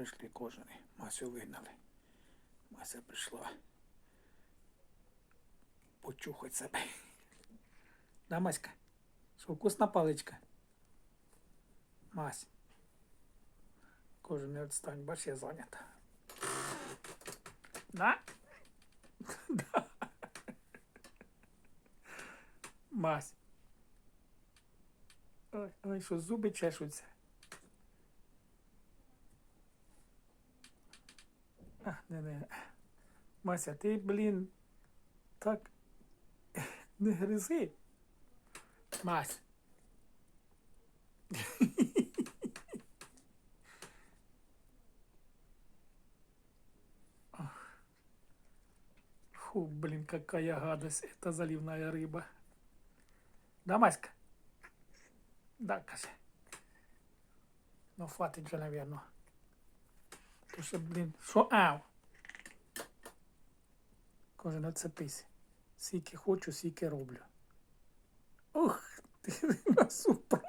Прийшли кожені. Масю вигнали. Мася прийшла. Почухать себе. Да, Маська? Що, вкусна паличка? Мась. Кожен не відстань, бач, я зайнята. Да? Да. Мась. Ой, ой, що зуби чешуться. Не, не. Мася, ти, блін, так не гризи. Мась. Фу, блин, какая гадость. Это заливная рыба. Да, Маська? Да, каже. Ну, хватить вже, наверное. Що, блін, що ау? Кожен оцепись. Скільки хочу, скільки роблю. Ох, ти пробує.